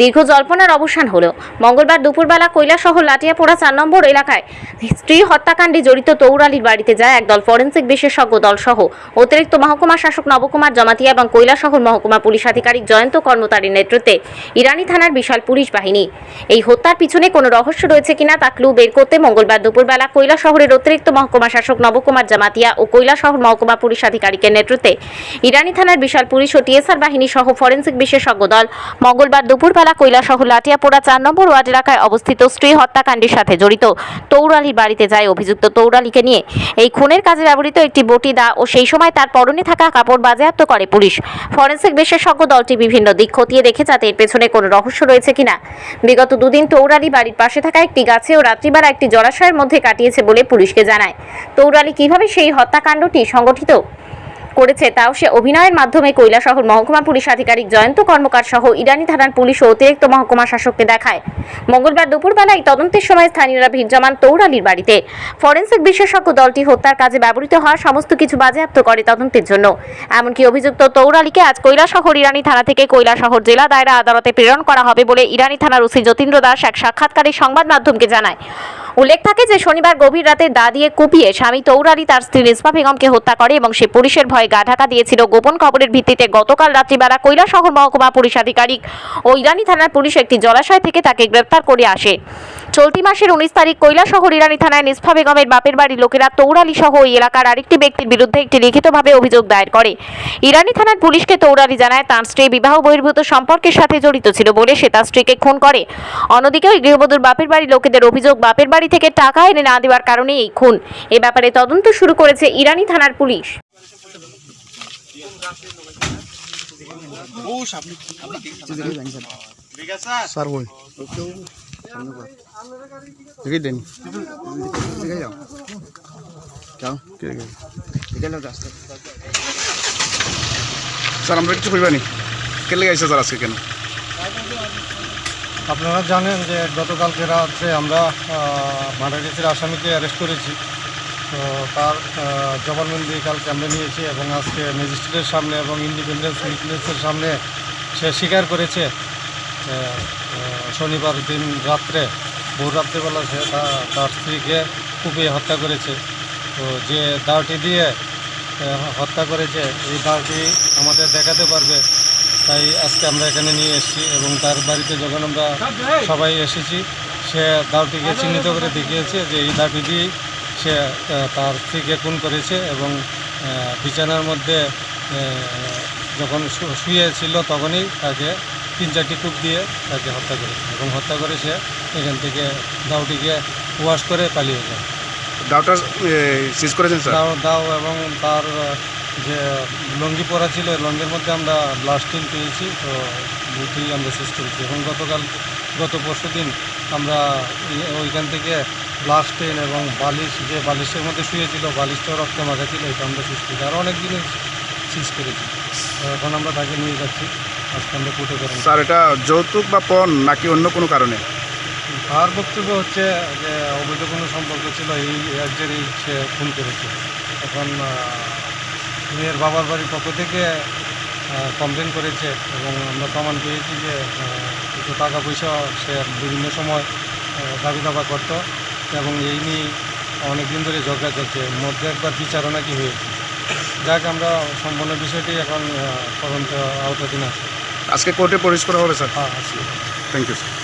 দীর্ঘ জল্পনার অবসান হলো। মঙ্গলবার দুপুরবেলা কৈলাসহর লাটিয়াপোড়া চার নম্বর এলাকায় স্ত্রী হত্যাকাণ্ডে জড়িত তৌরালির বাড়িতে যায় একদল ফরেন্সিক বিশেষজ্ঞ দল সহ অতিরিক্ত মহকুমা শাসক নবকুমার জমাতিয়া এবং কৈলাসহর মহকুমা পুলিশ আধিকারিক জয়ন্ত কর্মতারীর নেতৃত্বে ইরানি থানার বিশাল পুলিশ বাহিনী। এই হত্যার পিছনে কোনো রহস্য রয়েছে কিনা তা ক্লু বের করতে মঙ্গলবার দুপুরবেলা কৈলাসহরের অতিরিক্ত মহকুমা শাসক নবকুমার জামাতিয়া ও কৈলাসহর মহকুমা পুলিশ আধিকারিকের নেতৃত্বে ইরানি থানার বিশাল পুলিশ ও টিএসআর বাহিনী সহ ফরেন্সিক বিশেষজ্ঞ দল মঙ্গলবার দুপুরবেলা কৈলাসহর লাটিয়াপোড়া চার নম্বর ওয়ার্ড এলাকায় অবস্থিত স্ত্রী হত্যাকাণ্ডের সাথে জড়িত তৌরালির বাড়িতে যায় অভিযুক্ত তৌরালিকে নিয়ে। এই খুনের কাজে ব্যবহৃত একটি বটি দা ও সেই সময় তার পরনে থাকা কাপড় বাজেয়াপ্ত করে পুলিশ। ফরেন্সিক বিশেষজ্ঞ দলটি বিভিন্ন দিক খতিয়ে দেখে যাতে এর পেছনে কোনো রহস্য রয়েছে কিনা। বিগত দুদিন তৌরালি বাড়ির পাশে থাকা একটি গাছে ও রাত্রিবেলা একটি জলাশয়ের মধ্যে কাটিয়েছে বলে পুলিশকে জানায়। তৌরালি কীভাবে সেই হত্যাকাণ্ডটি সংগঠিত? করেছে, তাও সে অভিনয়ের মাধ্যমে কৈলাসহর মহকুমা পুলিশ আধিকারিক জয়ন্ত কর্মকার সহ ইরানি থানার পুলিশ ও অতিরিক্ত মহকুমা শাসককে দেখায়। মঙ্গলবার দুপুরবেলা এই তদন্তের সময় স্থানীয়রা ভিড় জমান তৌরালির বাড়িতে ফরেন্সিক বিশেষজ্ঞ দলটি হত্যার কাজে ব্যবহৃত হওয়া সমস্ত কিছু বাজেয়াপ্ত করে তদন্তের জন্য। এমনকি অভিযুক্ত তৌরালিকে আজ কৈলাসহর ইরানি থানা থেকে কৈলাসহর জেলা দায়রা আদালতে প্রেরণ করা হবে বলে ইরানি থানার ওসি যতীন্দ্র দাস এক সাক্ষাৎকারে সংবাদ মাধ্যমকে জানায়। উল্লেখ থাকে যে শনিবার গভীর রাতে দা দিয়ে কুপিয়ে স্বামী তৌরালি তার স্ত্রী রেসপা বেগমকে হত্যা করে এবং সে পুলিশের ভয়ে গা ঢাকা দিয়েছিল। গোপন খবরের ভিত্তিতে গতকাল রাত্রিবেলা কৈলাসহর মহকুমা পুলিশ আধিকারিক ও ইরানি থানার পুলিশ একটি জলাশয় থেকে তাকে গ্রেপ্তার করে আসে। চলতি মাসের উনিশ তারিখ কৈলাসহর ইরানি থানায় নিসফা বেগমের বাপের বাড়ির লোকেরা তৌরালি সহ ওই এলাকার আরেকটি ব্যক্তির বিরুদ্ধে একটি লিখিতভাবে অভিযোগ দায়ের করে। ইরানি থানার পুলিশকে তৌরালি জানায় তার স্ত্রী বিবাহ বহির্ভূত সম্পর্কের সাথে জড়িত ছিল বলে সে তার স্ত্রীকে খুন করে। অন্যদিকে ওই গৃহবধূর বাপের বাড়ির লোকেদের অভিযোগ বাপের বাড়ি থেকে টাকা এনে না দেওয়ার কারণে এই খুন। এ ব্যাপারে তদন্ত শুরু করেছে ইরানি থানার পুলিশ। স্যার। দেন যাও। যাও কে দেখে স্যার আমরা কিছু করিবানি কে লেগে স্যার আজকে কেন? আপনারা জানেন যে গতকালকে রাত্রে আমরা মার্ডার আসামিকে অ্যারেস্ট করেছি। তো তার জবানবন্দি কালকে আমরা নিয়েছি এবং আজকে ম্যাজিস্ট্রেটের সামনে এবং ইন্ডিপেন্ডেন্স উইটনেসের সামনে সে স্বীকার করেছে শনিবার দিন রাত্রে। ভোর রাত্রেবেলা সে তার স্ত্রীকে কুপিয়ে হত্যা করেছে। তো যে দাওটি দিয়ে হত্যা করেছে, এই দাওটি আমাদের দেখাতে পারবে। তাই আজকে আমরা এখানে নিয়ে এসেছি এবং তার বাড়িতে যখন আমরা সবাই এসেছি, সে দাওটিকে চিহ্নিত করে দেখিয়েছে যে এই দাওটি দিয়েই সে তার স্ত্রীকে খুন করেছে এবং বিছানার মধ্যে যখন শুয়েছিল তখনই তাকে তিন চারটি কূপ দিয়ে তাকে হত্যা করেছে এবং হত্যা করে সে এখান থেকে দাওটিকে ওয়াশ করে পালিয়ে যায়। ডাউটার সিজ করেছেন স্যার দাও দাও এবং তার যে লঙ্গি পরা ছিল লঙ্গির মধ্যে আমরা ব্লাস্টিং পেয়েছি তো দুটি আমরা শেষ করেছি। এবং গতকাল গত পরশু দিন আমরা ওইখান থেকে ব্লাস্টিন এবং বালিশ যে বালিশের মধ্যে শুয়েছিল বালিশটাও রক্ত মাখা ছিল এটা আমরা শেষ করেছি। আরও অনেক জিনিস শেষ করেছি। এখন আমরা তাকে নিয়ে যাচ্ছি। আজকে আমরা কোর্টে স্যার এটা যৌতুক বা পণ নাকি অন্য কোনো কারণে? তার বক্তব্য হচ্ছে যে অবৈধ কোনো সম্পর্ক ছিল এই রাজ্যেরই সে খুন করেছে। এখন মেয়ের বাবার বাড়ির পক্ষ থেকে কমপ্লেন করেছে এবং আমরা প্রমাণ পেয়েছি যে কিছু টাকা পয়সা সে বিভিন্ন সময় দাবি দাবা করত এবং এই নিয়ে অনেক দিন ধরে ঝগড়া চলছে। মধ্যে একবার বিচারও নাকি হয়েছে। যাক আমরা সম্পূর্ণ বিষয়টি এখন তদন্ত আওতাধীন আছে। আজকে কোর্টে পরিষ্কার করা হবে স্যার? হ্যাঁ থ্যাংক ইউ স্যার